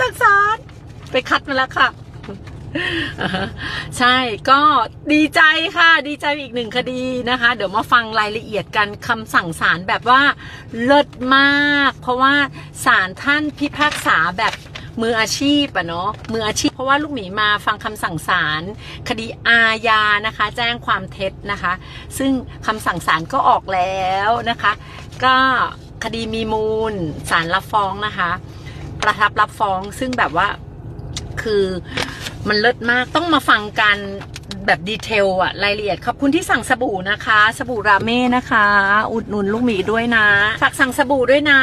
จากศาลไปคัดมาแล้วค่ะอ่าฮะใช่ก็ดีใจค่ะ ดีใจอีกหนึ่งคดีนะคะ เดี๋ยวมาฟังรายละเอียดกันคำสั่งศาลแบบว่าเลิศมาก เพราะว่าศาลท่านพิพากษาแบบมืออาชีพอะเนาะมืออาชีพเพราะว่าลูกหมีมาฟังคำสั่งศาลคดีอาญานะคะ แจ้งความเท็จนะคะ ซึ่งคำสั่งศาลก็ออกแล้วนะคะ ก็คดีมีมูลศาลรับฟ้องนะคะ ประทับรับฟ้องซึ่งแบบว่าคือมันเลิศมากต้องมาฟังกันแบบดีเทลอะรายละเอียดขอบคุณที่สั่งสบู่นะคะ สบู่ราเม่นะคะ อุดหนุนลูกหมีด้วยนะ ฝากสั่งสบู่ด้วยนะ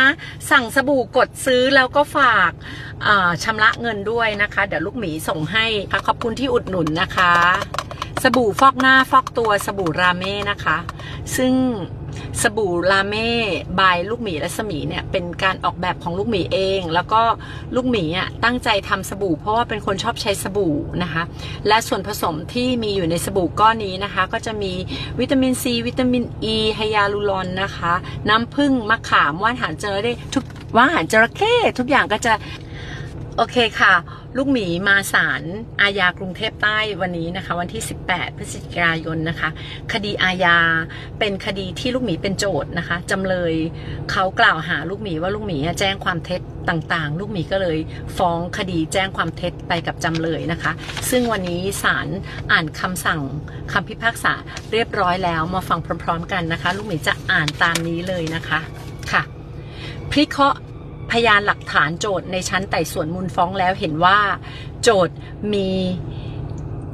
สั่งสบู่กดซื้อแล้วก็ฝากอ่าชำระเงินด้วยนะคะ เดี๋ยวลูกหมีส่งให้ค่ะขอบคุณที่อุดหนุนนะคะ สบู่ฟอกหน้าฟอกตัวสบู่ราเม่นะคะ ซึ่ง สบู่ราเม่บายลูกหมีและสมีเนี่ยเป็นการออกแบบของลูกหมีเอง แล้วก็ลูกหมีอะตั้งใจทำสบู่ เพราะว่าเป็นคนชอบใช้สบู่นะคะ และส่วนผสมที่มีอยู่ในสบู่ก้อนนี้นะคะ ก็จะมีวิตามินซี วิตามินอ e, ีไฮยาลูรอนนะคะ น้ำผึ้งมะขามว่านหางจระเข้ทุกว่านหางจระเข้ทุกอย่างก็จะ โอเคค่ะ ลูกหมีมาศาลอาญากรุงเทพใต้วันนี้นะคะ วันที่ 18 พฤศจิกายนนะคะ คดีอาญาเป็นคดีที่ลูกหมีเป็นโจทย์นะคะจำเลยเขากล่าวหาลูกหมีว่าลูกหมีแจ้งความเท็จต่างๆ ลูกหมีก็เลยฟ้องคดีแจ้งความเท็จไปกับจำเลยนะคะ ซึ่งวันนี้ศาลอ่านคำสั่งคำพิพากษาเรียบร้อยแล้วมาฟังพร้อม ๆ กันนะคะ ลูกหมีจะอ่านตามนี้เลยนะคะค่ะพิเคราะห์ พยานหลักฐานโจทย์ในชั้นไต่สวนมูลฟ้องแล้วเห็นว่า โจทย์มี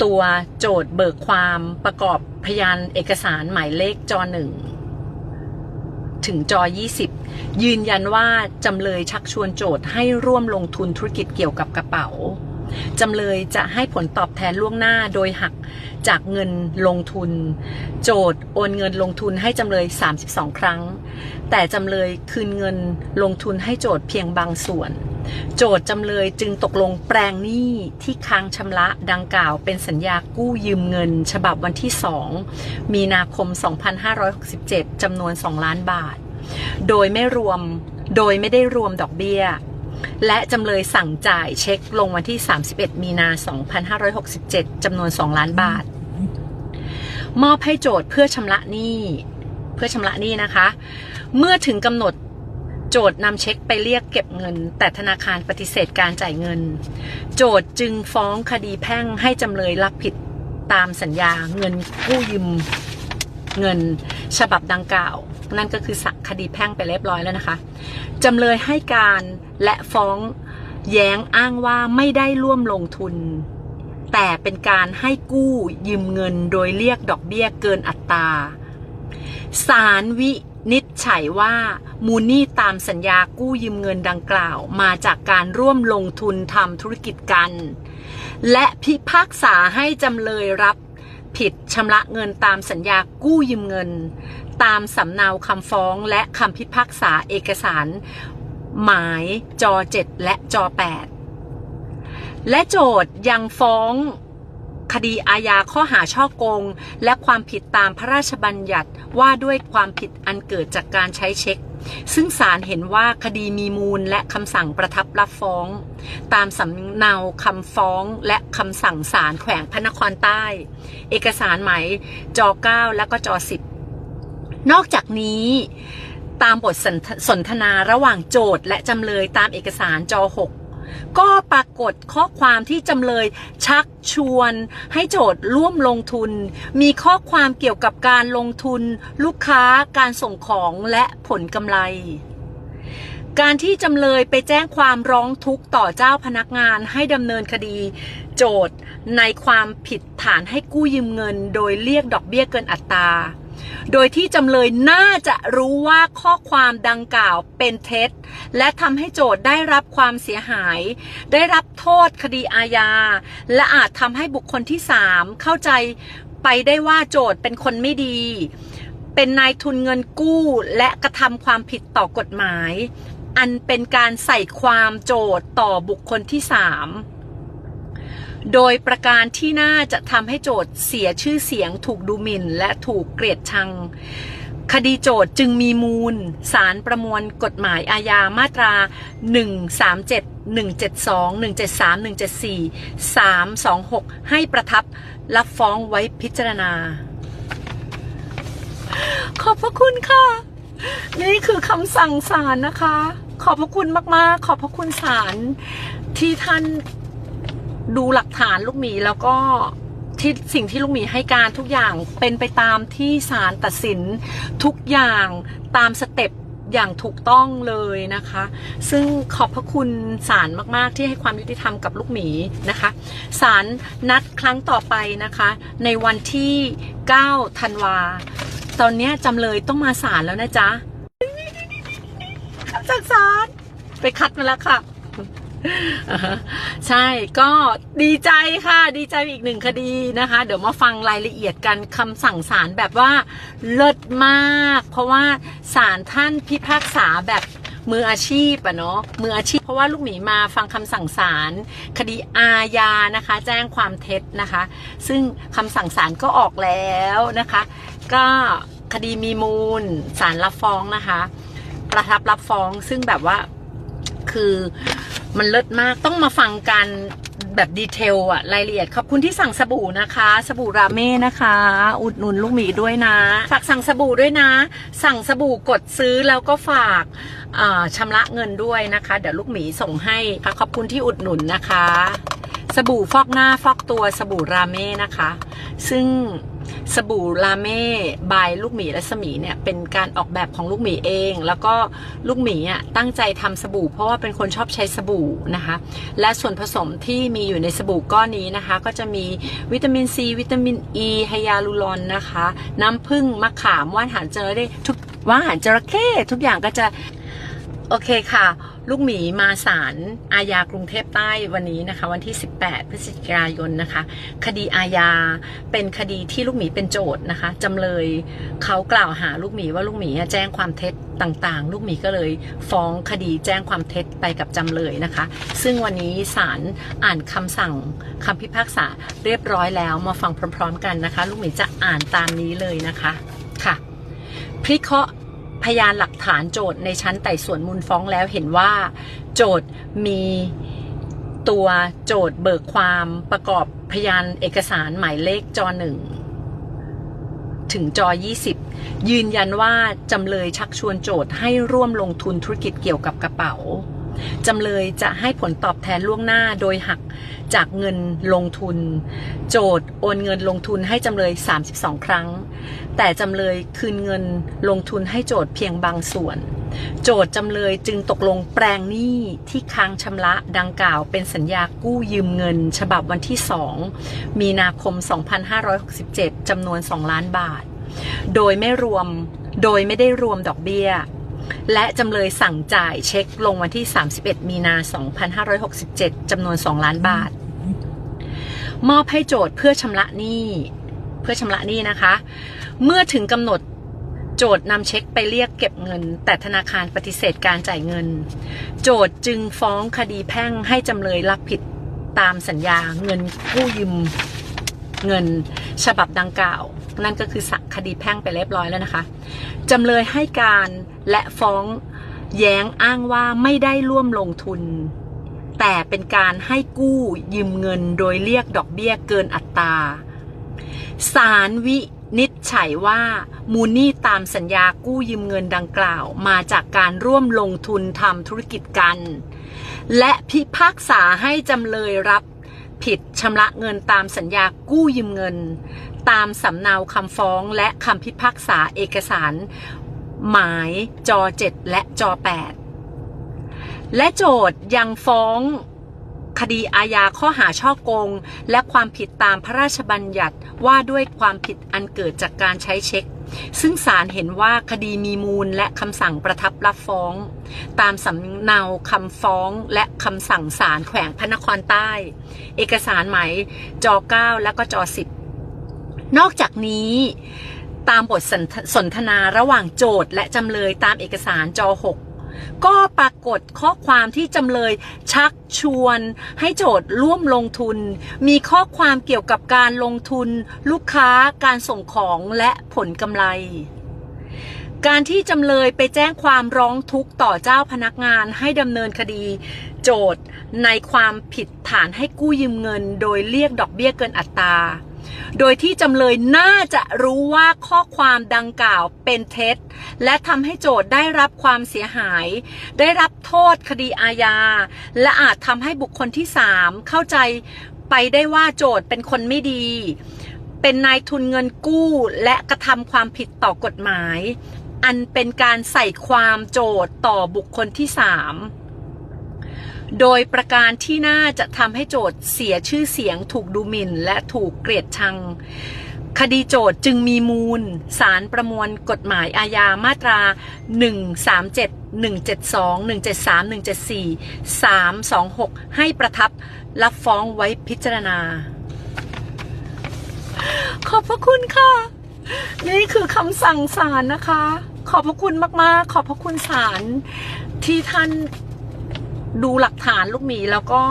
ตัวโจทย์เบิกความประกอบพยานเอกสารหมายเลขจอหนึ่งถึงจอ 20 ยืนยันว่าจำเลยชักชวนโจทย์ให้ร่วมลงทุนธุรกิจเกี่ยวกับกระเป๋า จำเลยจะให้ผลตอบแทนล่วงหน้าโดยหักจากเงินลงทุน โจทย์โอนเงินลงทุนให้จำเลย 32 ครั้ง แต่จำเลยคืนเงินลงทุนให้โจทย์เพียงบางส่วน โจทย์จำเลยจึงตกลงแปลงหนี้ที่ค้างชำระดังกล่าวเป็นสัญญากู้ยืมเงิน ฉบับวันที่ 2 มีนาคม 2567จำนวน 2 ล้านบาท โดยไม่รวมโดยไม่ได้รวมดอกเบี้ย และจำเลยสั่งจ่ายเช็คลงวันที่ 31 มีนา 2567 จำนวน 2 ล้านบาท มอบให้โจทย์เพื่อชำระหนี้ เพื่อชำระหนี้นะคะ เมื่อถึงกำหนดโจทย์นำเช็คไปเรียกเก็บเงิน แต่ธนาคารปฏิเสธการจ่ายเงิน โจทย์จึงฟ้องคดีแพ่งให้จำเลยรับผิดตามสัญญาเงินกู้ยืม เงินฉบับดังกล่าว นั่นก็คือสักคดีแพ่งไปเรียบร้อยแล้วนะคะจำเลยให้การและฟ้องแย้งอ้างว่าไม่ได้ร่วมลงทุน แต่เป็นการให้กู้ยืมเงินโดยเรียกดอกเบี้ยเกินอัตราศาลวินิจฉัยว่ามูลนี้ตามสัญญากู้ยืมเงินดังกล่าว มาจากการร่วมลงทุนทำธุรกิจกัน และพิพากษาให้จำเลยรับ ผิดชำระเงินตามสัญญากู้ยืมเงิน ตามสำเนาคำฟ้องและคำพิพากษาเอกสาร หมายจอ 7 และจอ 8 และโจทย์ยังฟ้องคดีอาญาข้อหาช่อโกง และความผิดตามพระราชบัญญัติว่าด้วยความผิดอันเกิดจากการใช้เช็ค ซึ่งศาลเห็นว่าคดีมีมูลและคำสั่งประทับรับฟ้อง ตามสำเนาคำฟ้องและคำสั่งศาลแขวงพระนครใต้ เอกสารหมายจ9และก็จ10 นอกจากนี้ตามบทสนทสนทนาระหว่างโจทย์และจำเลยตามเอกสารจ6 ก็ปรากฏข้อความที่จำเลยชักชวนให้โจทย์ร่วมลงทุน มีข้อความเกี่ยวกับการลงทุน ลูกค้าการส่งของและผลกำไร การที่จำเลยไปแจ้งความร้องทุกข์ต่อเจ้าพนักงานให้ดำเนินคดี โจทย์ในความผิดฐานให้กู้ยืมเงิน โดยเรียกดอกเบี้ยเกินอัตรา โดยที่จำเลยน่าจะรู้ว่าข้อความดังกล่าวเป็นเท็จ และทำให้โจทย์ได้รับความเสียหาย ได้รับโทษคดีอาญา และอาจทำให้บุคคลที่สามเข้าใจไปได้ว่าโจทย์เป็นคนไม่ดี เป็นนายทุนเงินกู้และกระทำความผิดต่อกฎหมาย อันเป็นการใส่ความโจทย์ต่อบุคคลที่สาม โดยประการที่น่าจะทำให้โจทย์เสียชื่อเสียงถูกดูหมิ่น และถูกเกลียดชัง คดีโจทย์จึงมีมูล สารประมวลกฎหมายอาญามาตรา 137 172 173 174 326 ให้ประทับรับฟ้องไว้พิจารณา ขอบพระคุณค่ะ นี่คือคำสั่งศาลนะคะ ขอบพระคุณมาก ๆ ขอบพระคุณศาลที่ท่าน ดูหลักฐานลูกหมีแล้วก็ที่สิ่งที่ลูกหมีให้การทุกอย่างเป็นไปตามที่ศาลตัดสินทุกอย่างตามสเต็ปอย่างถูกต้องเลยนะคะ ซึ่งขอบพระคุณศาลมากๆ ที่ให้ความยุติธรรมกับลูกหมีนะคะศาลนัดครั้งต่อไปนะคะ ในวันที่ 9 ธันวา ตอนนี้จำเลยต้องมาศาลแล้วนะจ๊ะคำสั่งศาลไปคัดมาแล้วค่ะ ใช่ก็ดีใจค่ะ ดีใจอีกหนึ่งคดีนะคะ เดี๋ยวมาฟังรายละเอียดกันคำสั่งศาลแบบว่าเลิศมาก เพราะว่าศาลท่านพิพากษาแบบมืออาชีพอะเนาะมืออาชีพ เพราะว่าลูกหมีมาฟังคำสั่งศาลคดีอาญานะคะ แจ้งความเท็จนะคะ ซึ่งคำสั่งศาลก็ออกแล้วนะคะ ก็คดีมีมูลศาลรับฟ้องนะคะ ประทับรับฟ้องซึ่งแบบว่า คือมันเลิศมากต้องมาฟังกันแบบดีเทลอะรายละเอียด ขอบคุณที่สั่งสบู่นะคะ สบู่ราเม่นะคะ อุดหนุนลูกหมีด้วยนะ ฝากสั่งสบู่ด้วยนะ สั่งสบู่กดซื้อแล้วก็ฝากอ่าชำระเงินด้วยนะคะ เดี๋ยวลูกหมีส่งให้ค่ะขอบคุณที่อุดหนุนนะคะ สบู่ฟอกหน้าฟอกตัวสบู่ราเม่นะคะ ซึ่งสบู่ราเม่บายลูกหมีและสมีเนี่ยเป็นการออกแบบของลูกหมีเอง แล้วก็ลูกหมีอะตั้งใจทำสบู่ เพราะว่าเป็นคนชอบใช้สบู่นะคะ และส่วนผสมที่มีอยู่ในสบู่ก้อนนี้นะคะ ก็จะมีวิตามินซีวิตามินอ e, ีไฮยาลูรอนนะคะ น้ำผึ้งมะขามว่านหางจระเข้ทุกว่านหางจระเข้ทุกอย่างก็จะ โอเคค่ะ ลูกหมีมาศาลอาญากรุงเทพใต้วันนี้นะคะ วันที่ 18 พฤศจิกายนนะคะ คดีอาญาเป็นคดีที่ลูกหมีเป็นโจทย์นะคะจำเลยเขากล่าวหาลูกหมีว่าลูกหมีแจ้งความเท็จต่างๆ ลูกหมีก็เลยฟ้องคดีแจ้งความเท็จไปกับจำเลยนะคะ ซึ่งวันนี้ศาลอ่านคำสั่งคำพิพากษาเรียบร้อยแล้วมาฟังพร้อม ๆ กันนะคะ ลูกหมีจะอ่านตามนี้เลยนะคะค่ะพิเคราะห์ พยานหลักฐานโจทย์ในชั้นไต่สวนมูลฟ้องแล้วเห็นว่า โจทย์มีตัวโจทย์เบิกความประกอบพยานเอกสารหมายเลขจอหนึ่งถึงจอ 20 ยืนยันว่าจำเลยชักชวนโจทย์ให้ร่วมลงทุนธุรกิจเกี่ยวกับกระเป๋า จำเลยจะให้ผลตอบแทนล่วงหน้าโดยหักจากเงินลงทุน โจทย์โอนเงินลงทุนให้จำเลย 32 ครั้ง แต่จำเลยคืนเงินลงทุนให้โจทย์เพียงบางส่วน โจทย์จำเลยจึงตกลงแปลงหนี้ที่ค้างชำระดังกล่าวเป็นสัญญากู้ยืมเงิน ฉบับวันที่ 2 มีนาคม 2567จำนวน 2 ล้านบาท โดยไม่รวมโดยไม่ได้รวมดอกเบี้ย และจำเลยสั่งจ่ายเช็คลงวันที่ 31 มีนา 2567จำนวน 2 ล้านบาท มอบให้โจทย์เพื่อชำระหนี้ เพื่อชำระหนี้นะคะ เมื่อถึงกำหนดโจทย์นำเช็คไปเรียกเก็บเงิน แต่ธนาคารปฏิเสธการจ่ายเงิน โจทย์จึงฟ้องคดีแพ่งให้จำเลยรับผิดตามสัญญาเงินกู้ยืม เงินฉบับดังกล่าว นั่นก็คือสักคดีแพ่งไปเรียบร้อยแล้วนะคะจำเลยให้การและฟ้องแย้งอ้างว่าไม่ได้ร่วมลงทุน แต่เป็นการให้กู้ยืมเงินโดยเรียกดอกเบี้ยเกินอัตราศาลวินิจฉัยว่ามูลนี้ตามสัญญากู้ยืมเงินดังกล่าว มาจากการร่วมลงทุนทำธุรกิจกัน และพิพากษาให้จำเลยรับ ผิดชำระเงินตามสัญญากู้ยืมเงิน ตามสำเนาคำฟ้องและคำพิพากษาเอกสาร หมายจอ 7 และจอ 8 และโจทย์ยังฟ้องคดีอาญาข้อหาช่อโกง และความผิดตามพระราชบัญญัติว่าด้วยความผิดอันเกิดจากการใช้เช็ค ซึ่งศาลเห็นว่าคดีมีมูลและคำสั่งประทับรับฟ้อง ตามสำเนาคำฟ้องและคำสั่งศาลแขวงพระนครใต้ เอกสารหมายจ9และก็จ10 นอกจากนี้ตามบทสนทนาระหว่างโจทย์และจำเลยตามเอกสารจ6 ก็ปรากฏข้อความที่จำเลยชักชวนให้โจทย์ร่วมลงทุน มีข้อความเกี่ยวกับการลงทุน ลูกค้าการส่งของและผลกำไร การที่จำเลยไปแจ้งความร้องทุกข์ต่อเจ้าพนักงานให้ดำเนินคดี โจทย์ในความผิดฐานให้กู้ยืมเงิน โดยเรียกดอกเบี้ยเกินอัตรา โดยที่จำเลยน่าจะรู้ว่าข้อความดังกล่าวเป็นเท็จ และทำให้โจทย์ได้รับความเสียหาย ได้รับโทษคดีอาญา และอาจทำให้บุคคลที่3เข้าใจไปได้ว่าโจทย์เป็นคนไม่ดี เป็นนายทุนเงินกู้และกระทำความผิดต่อกฎหมาย อันเป็นการใส่ความโจทย์ต่อบุคคลที่3 โดยประการที่น่าจะทำให้โจทย์เสียชื่อเสียงถูกดูหมิ่น และถูกเกลียดชัง คดีโจทย์จึงมีมูล สารประมวลกฎหมายอาญามาตรา 137 172 173 174 326 ให้ประทับรับฟ้องไว้พิจารณา ขอบพระคุณค่ะ นี่คือคำสั่งศาลนะคะ ขอบพระคุณมาก ๆ ขอบพระคุณศาลที่ท่าน ดูหลักฐานลูกหมีแล้วก็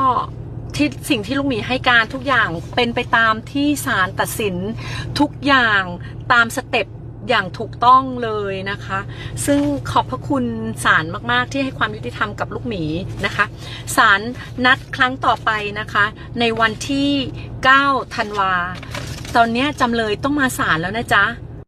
ที่สิ่งที่ลูกหมีให้การทุกอย่างเป็นไปตามที่ศาลตัดสินทุกอย่างตามสเต็ปอย่างถูกต้องเลยนะคะ ซึ่งขอบพระคุณศาลมาก ๆ ที่ให้ความยุติธรรมกับลูกหมีนะคะศาลนัดครั้งต่อไปนะคะ ในวันที่ 9 ธันวา ตอนนี้จำเลยต้องมาศาลแล้วนะจ๊ะ